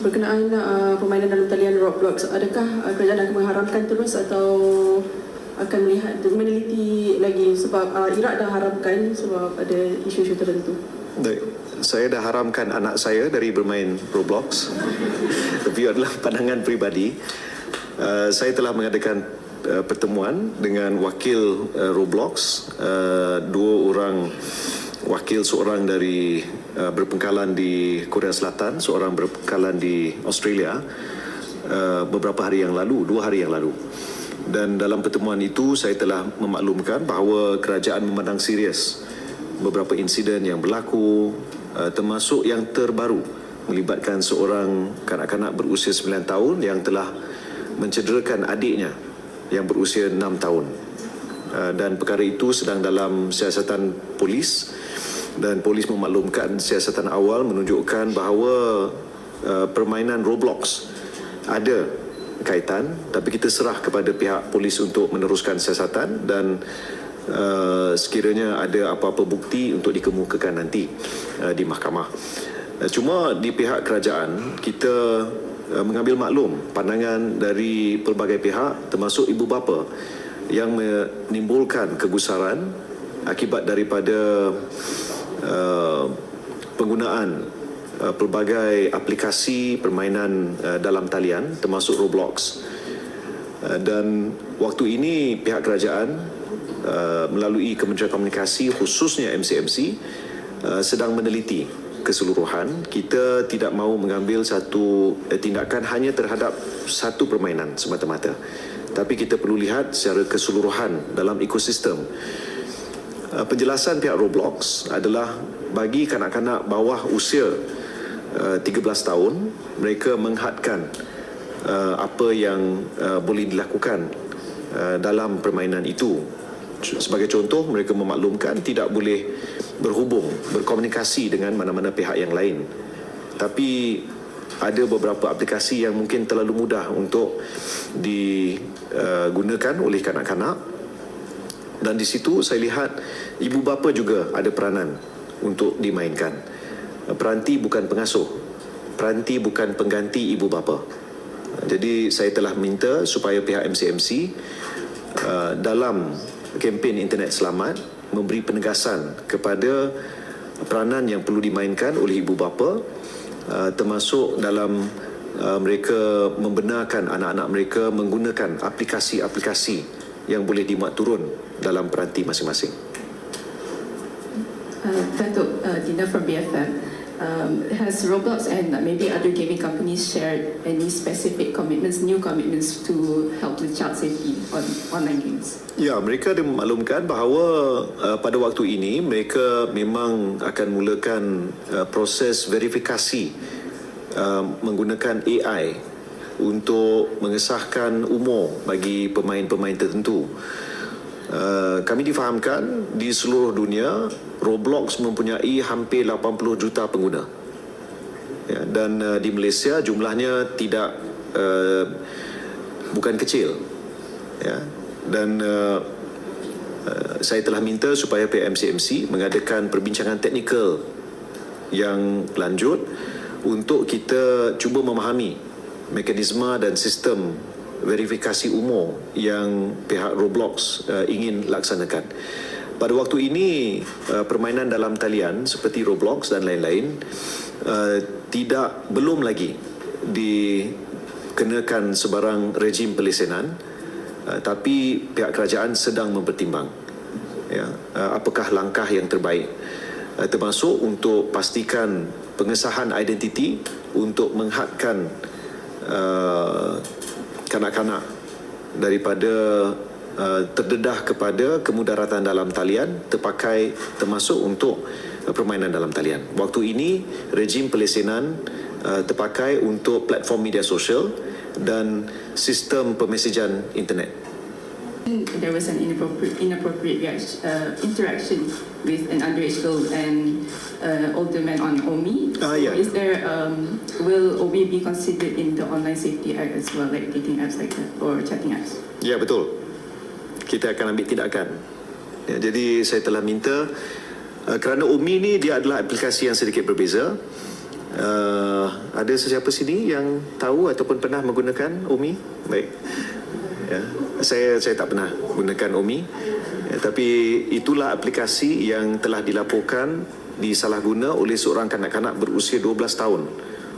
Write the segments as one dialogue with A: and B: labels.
A: berkenaan uh, permainan dalam talian Roblox, adakah uh, kerajaan akan mengharamkan terus atau akan melihat meneliti lagi sebab uh, Iraq dah haramkan sebab ada isu-isu tertentu.
B: Baik. Saya dah haramkan anak saya dari bermain Roblox. Tapi adalah pandangan peribadi. Uh, saya telah mengadakan uh, pertemuan dengan wakil uh, Roblox, uh, dua orang wakil seorang dari uh, berpengkalan di Korea Selatan, seorang berpengkalan di Australia uh, beberapa hari yang lalu, dua hari yang lalu. Dan dalam pertemuan itu saya telah memaklumkan bahawa kerajaan memandang serius beberapa insiden yang berlaku uh, termasuk yang terbaru melibatkan seorang kanak-kanak berusia 9 tahun yang telah mencederakan adiknya yang berusia 6 tahun. Uh, dan perkara itu sedang dalam siasatan polis dan polis memaklumkan siasatan awal menunjukkan bahawa uh, permainan Roblox ada kaitan tapi kita serah kepada pihak polis untuk meneruskan siasatan dan uh, sekiranya ada apa-apa bukti untuk dikemukakan nanti uh, di mahkamah. Uh, cuma di pihak kerajaan kita uh, mengambil maklum pandangan dari pelbagai pihak termasuk ibu bapa yang menimbulkan kegusaran akibat daripada uh, penggunaan uh, pelbagai aplikasi permainan uh, dalam talian termasuk Roblox. Uh, dan waktu ini pihak kerajaan uh, melalui Kementerian Komunikasi khususnya MCMC uh, sedang meneliti keseluruhan. Kita tidak mahu mengambil satu uh, tindakan hanya terhadap satu permainan semata-mata. Tapi kita perlu lihat secara keseluruhan dalam ekosistem penjelasan pihak Roblox adalah bagi kanak-kanak bawah usia uh, 13 tahun mereka menghadkan uh, apa yang uh, boleh dilakukan uh, dalam permainan itu. Sebagai contoh mereka memaklumkan tidak boleh berhubung berkomunikasi dengan mana-mana pihak yang lain. Tapi ada beberapa aplikasi yang mungkin terlalu mudah untuk digunakan oleh kanak-kanak dan di situ saya lihat ibu bapa juga ada peranan untuk dimainkan. Peranti bukan pengasuh. Peranti bukan pengganti ibu bapa. Jadi saya telah minta supaya pihak MCMC uh, dalam kempen internet selamat memberi penegasan kepada peranan yang perlu dimainkan oleh ibu bapa uh, termasuk dalam uh, mereka membenarkan anak-anak mereka menggunakan aplikasi-aplikasi yang boleh dimuat turun dalam peranti masing-masing.
C: Uh, Datuk uh, Dina from BFM. Um, has Roblox and maybe other gaming companies shared any specific commitments, new commitments to help with child safety on online games?
B: Ya, mereka ada memaklumkan bahawa uh, pada waktu ini mereka memang akan mulakan uh, proses verifikasi uh, menggunakan AI untuk mengesahkan umur bagi pemain-pemain tertentu. Uh, kami difahamkan di seluruh dunia Roblox mempunyai hampir 80 juta pengguna. Ya, dan uh, di Malaysia jumlahnya tidak uh, bukan kecil. Ya. Dan uh, uh, saya telah minta supaya PMCMC mengadakan perbincangan teknikal yang lanjut untuk kita cuba memahami mekanisme dan sistem verifikasi umur yang pihak Roblox uh, ingin laksanakan. Pada waktu ini uh, permainan dalam talian seperti Roblox dan lain-lain uh, tidak belum lagi dikenakan sebarang rejim pelesenan uh, tapi pihak kerajaan sedang mempertimbang ya uh, apakah langkah yang terbaik uh, termasuk untuk pastikan pengesahan identiti untuk menghadkan uh, kanak-kanak daripada uh, terdedah kepada kemudaratan dalam talian terpakai termasuk untuk uh, permainan dalam talian. Waktu ini rejim pelesenan uh, terpakai untuk platform media sosial dan sistem pemesejan internet.
C: There was an inappropriate, inappropriate reaction, uh, interaction with an underage girl and uh, older man on OMI.
B: Ah, yeah.
C: Is there, um, will OMI be considered in the online safety act as well, like dating apps like that or chatting apps?
B: Ya betul. Kita akan ambil tindakan. Ya, jadi saya telah minta uh, kerana Umi ni dia adalah aplikasi yang sedikit berbeza Uh, ada sesiapa sini yang tahu ataupun pernah menggunakan Umi? Baik. Ya, saya saya tak pernah gunakan Umi. Ya, tapi itulah aplikasi yang telah dilaporkan disalahguna oleh seorang kanak-kanak berusia 12 tahun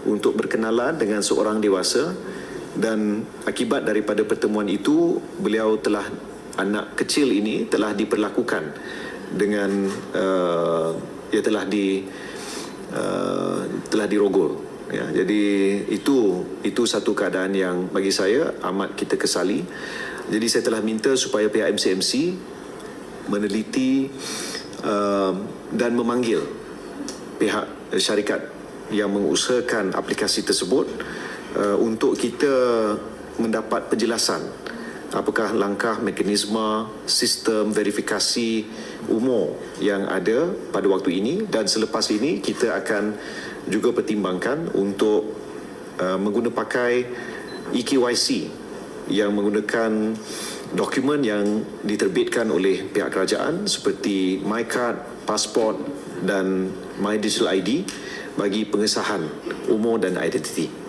B: untuk berkenalan dengan seorang dewasa. Dan akibat daripada pertemuan itu beliau telah anak kecil ini telah diperlakukan dengan uh, ia telah di uh, telah dirogol ya jadi itu itu satu keadaan yang bagi saya amat kita kesali. Jadi saya telah minta supaya pihak MCMC meneliti uh, dan memanggil pihak syarikat yang mengusahakan aplikasi tersebut uh, untuk kita mendapat penjelasan apakah langkah mekanisme sistem verifikasi umur yang ada pada waktu ini. Dan selepas ini kita akan juga pertimbangkan untuk uh, mengguna pakai EKYC yang menggunakan dokumen yang diterbitkan oleh pihak kerajaan seperti MyCard, pasport dan My Digital ID bagi pengesahan umur dan identiti.